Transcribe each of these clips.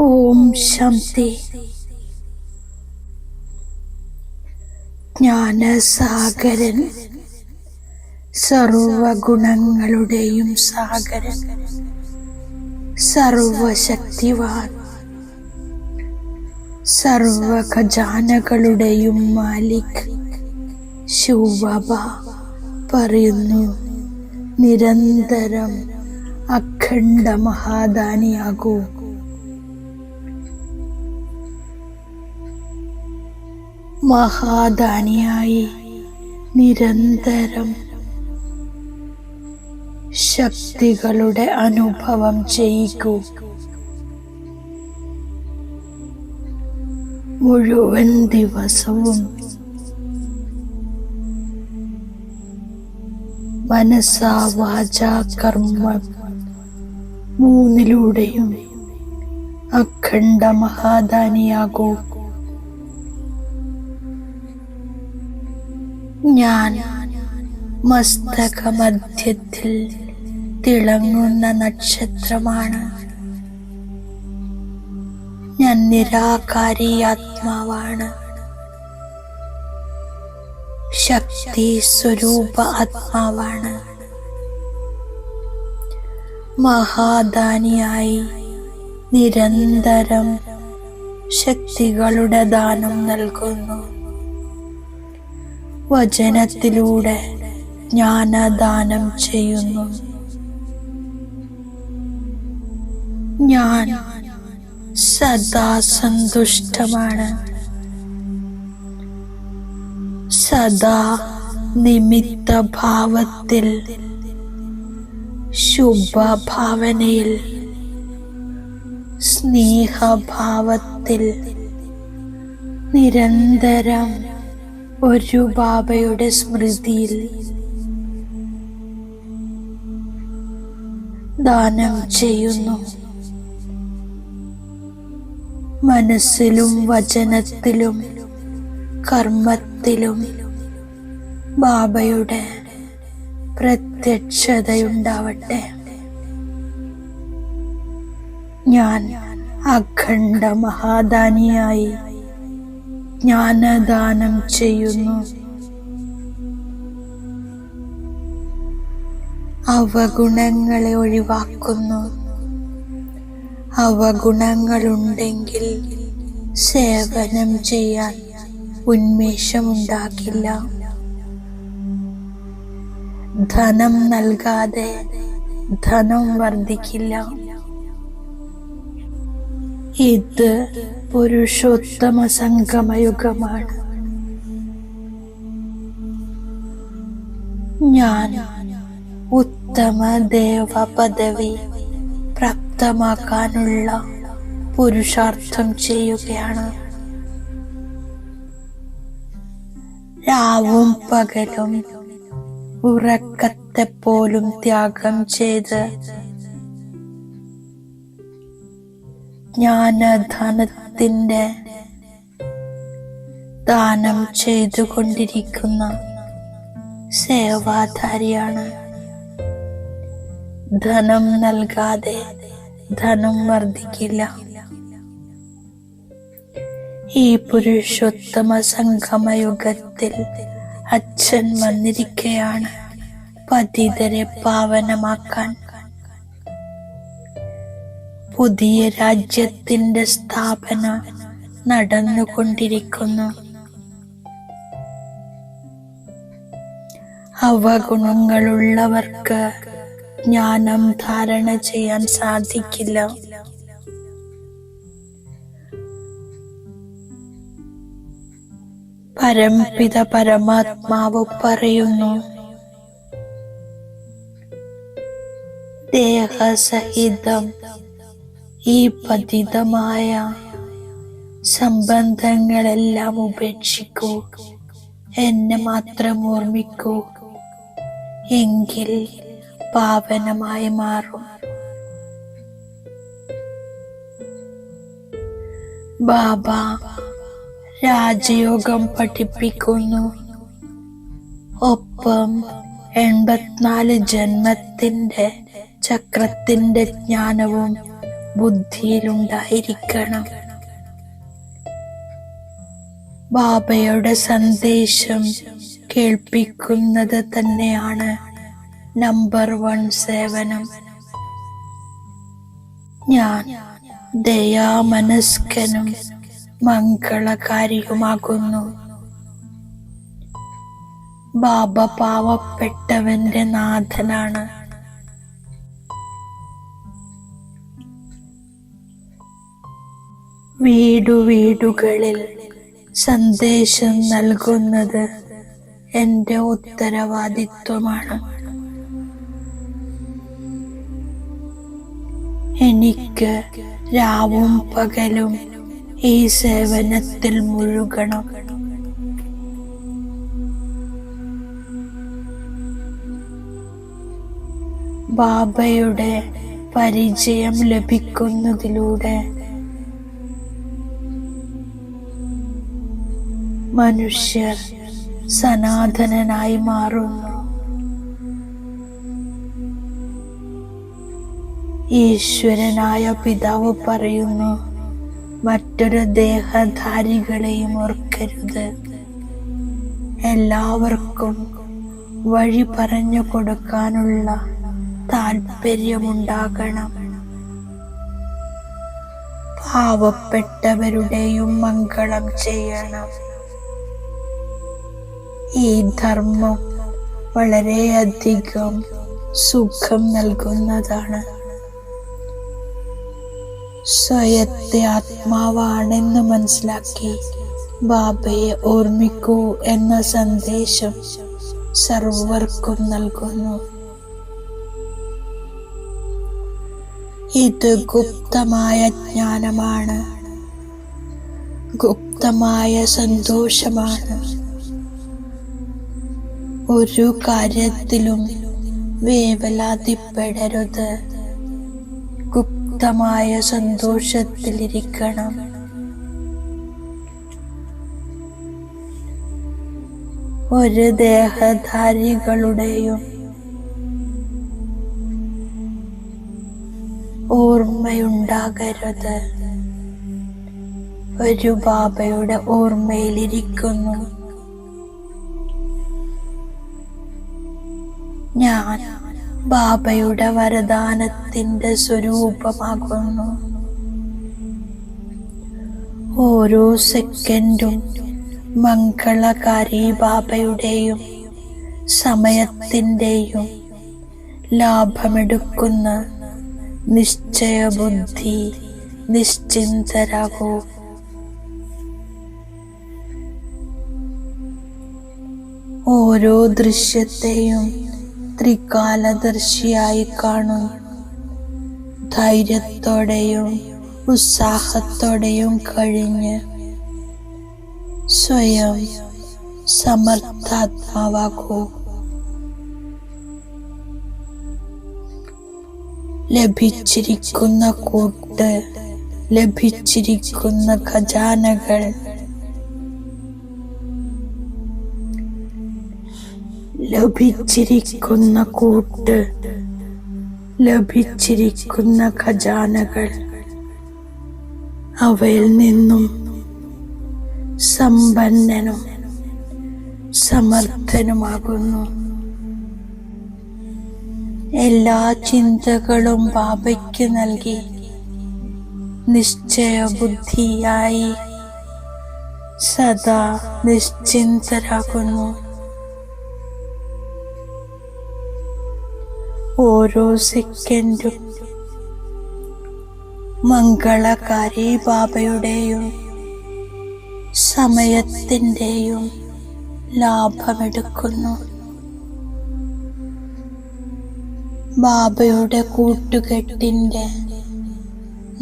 ഓം ശാന്തി. ജ്ഞാനസാഗരൻ സർവഗുണങ്ങളുടെയും സാഗരൻ സർവശക്തിവാൻ സർവഖജാനകളുടെയും മാലിക് ശിവബാബ പറയുന്നു നിരന്തരം അഖണ്ഡ മഹാദാനിയാകൂ മഹാദാനിയായി നിരന്തരം ശക്തികളുടെ അനുഭവം ചെയ്യിക്കൂ. മുഴുവൻ ദിവസവും മനസ്സാ കർമ്മ മൂന്നിലൂടെയും അഖണ്ഡ മഹാദാനിയാകൂ. ഞാൻ മസ്തകമധ്യത്തിൽ തിളങ്ങുന്ന നക്ഷത്രമാണ്. ഞാൻ നിരാകാരി ആത്മാവാണ്. ശക്തി സ്വരൂപ ആത്മാവാണ്. മഹാദാനിയായി നിരന്തരം ശക്തികളുടെ ദാനം നൽകുന്നു. വചനത്തിലൂടെ ജ്ഞാനദാനം ചെയ്യുന്നു. ഞാൻ സദാ സന്തുഷ്ടമാണ് സദാ നിമിത്ത ഭാവത്തിൽ ശുഭഭാവനയിൽ സ്നേഹഭാവത്തിൽ നിരന്തരം ഒരു ബാബയുടെ സ്മൃതിയിൽ ദാനം ചെയ്യുന്നു. മനസ്സിലും വചനത്തിലും കർമ്മത്തിലും ബാബയുടെ പ്രത്യക്ഷതയുണ്ടാവട്ടെ. ഞാൻ അഖണ്ഡ മഹാദാനിയായി ജ്ഞാനദാനം ചെയ്യുന്നു. അവഗുണങ്ങളെ ഒഴിവാക്കുന്നു. അവഗുണങ്ങളുണ്ടെങ്കിൽ സേവനം ചെയ്യാൻ ഉന്മേഷമുണ്ടാകില്ല. ധനം നൽകാതെ ധനം വർദ്ധിക്കില്ല. ഇത് പുരുഷോത്തമ സംഗമയുഗമാണ് ഞാൻ ഉത്തമ ദേവ പദവി പ്രാപ്തമാക്കാനുള്ള പുരുഷാർത്ഥം ചെയ്യുകയാണ്. രാവും പകലും ഉറക്കത്തെ പോലും ത്യാഗം ചെയ്ത് ജ്ഞാനധനത്തിന്റെ ദാനം ചെയ്തുകൊണ്ടിരിക്കുന്ന സേവാധാരിയാണ്. ധനം നൽകാതെ ധനം വർദ്ധിക്കില്ല. ഈ പുരുഷോത്തമ സംഗമയുഗത്തിൽ അച്ഛൻ വന്നിരിക്കുകയാണ് പതിതരെ പാവനമാക്കാൻ പുതിയ രാജ്യത്തിന്റെ സ്ഥാപന നടന്നുകൊണ്ടിരിക്കുന്നു. അവഗുണങ്ങളുള്ളവർക്ക് ജ്ഞാനം ധാരണ ചെയ്യാൻ സാധിക്കില്ല. പരംപിത പരമാത്മാവ് പറയുന്നു ദേഹസഹിതം ഈ പതിതമായ സംബന്ധങ്ങളെല്ലാം ഉപേക്ഷിക്കൂ. എന്നെ മാത്രം ഓർമ്മിക്കൂ. എങ്കിൽ പാവനമായി മാറും. ബാബ രാജയോഗം പഠിപ്പിക്കുന്നു. ഒപ്പം എൺപത്തിനാല് ജന്മത്തിന്റെ ചക്രത്തിന്റെ ജ്ഞാനവും ബുദ്ധിയിലുണ്ടായിരിക്കണം. ബാബയുടെ സന്ദേശം കേൾപ്പിക്കുന്നത് തന്നെയാണ് നമ്പർ വൺ സേവനം. ഞാൻ ദയാമനസ്കനും മംഗളകാരിയുമാകുന്നു. ബാബ പാവപ്പെട്ടവന്റെ നാഥനാണ്. വീടു വീടുകളിൽ സന്ദേശം നൽകുന്നത് എന്റെ ഉത്തരവാദിത്വമാണ്. എനിക്ക് രാവും പകലും ഈ സേവനത്തിൽ മുഴുകണം. ബാബയുടെ പരിചയം ലഭിക്കുന്നതിലൂടെ മനുഷ്യർ സനാതനനായി മാറുന്നു. ഈശ്വരനായ പിതാവ് പറയുന്നു മറ്റൊരു ദേഹധാരികളെയും ഓർക്കരുത്. എല്ലാവർക്കും വഴി പറഞ്ഞു കൊടുക്കാനുള്ള താല്പര്യമുണ്ടാകണം പാവപ്പെട്ടവരുടെയും മംഗളം ചെയ്യണം. ഈ ധർമ്മം വളരെയധികം സുഖം നൽകുന്നതാണ്. സ്വയത്തെ ആത്മാവാണെന്ന് മനസ്സിലാക്കി ബാബയെ ഓർമ്മിക്കൂ എന്ന സന്ദേശം സർവർക്കും നൽകുന്നു. ഇത് ഗുപ്തമായ ജ്ഞാനമാണ്. ഗുപ്തമായ സന്തോഷമാണ്. ഒരു കാര്യത്തിലും വേവലാതിപ്പെടരുത്. ഗുപ്തമായ സന്തോഷത്തിലിരിക്കണം. ഒരു ദേഹധാരികളുടെയും ഓർമ്മയുണ്ടാകരുത്. ഒരു ബാബയുടെ ഓർമ്മയിലിരിക്കുന്നു. ഞാൻ ബാബയുടെ വരദാനത്തിന്റെ സ്വരൂപമാകുന്നു. ഓരോ സെക്കൻഡും മംഗളകാരി ബാബയുടെയും സമയത്തിന്റെയും ലാഭമെടുക്കുന്ന നിശ്ചയബുദ്ധി നിശ്ചിന്തരാകൂ. ഓരോ ദൃശ്യത്തെയും ത്രികാലദർശിയായി കാണും. ധൈര്യത്തോടെയും ഉത്സാഹത്തോടെയും കഴിഞ്ഞ് സ്വയം സമർത്ഥാത്മാവാകൂ. ലഭിച്ചിരിക്കുന്ന കൂട്ട് ലഭിച്ചിരിക്കുന്ന ഖജാനകൾ ലഭിച്ചിരിക്കുന്ന കൂട്ട് ലഭിച്ചിരിക്കുന്ന ഖജാനകൾ. അവയിൽ നിന്നും സമ്പന്നനും സമർത്ഥനുമാകുന്നു. എല്ലാ ചിന്തകളും ബാബയ്ക്ക് നൽകി നിശ്ചയബുദ്ധിയായി സദാ നിശ്ചിന്തരാകുന്നു. ഓരോ സെക്കൻഡും മംഗളകാരി ബാബയുടെയും സമയത്തിന്റെയും ലാഭമെടുക്കുന്നു. ബാബയുടെ കൂട്ടുകെട്ടിന്റെ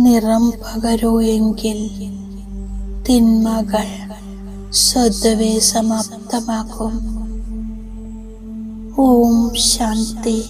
നിറം പകരൂ എങ്കിൽ തിന്മകൾ സ്വതവേ സമാപ്തമാകും. ഓം ശാന്തി.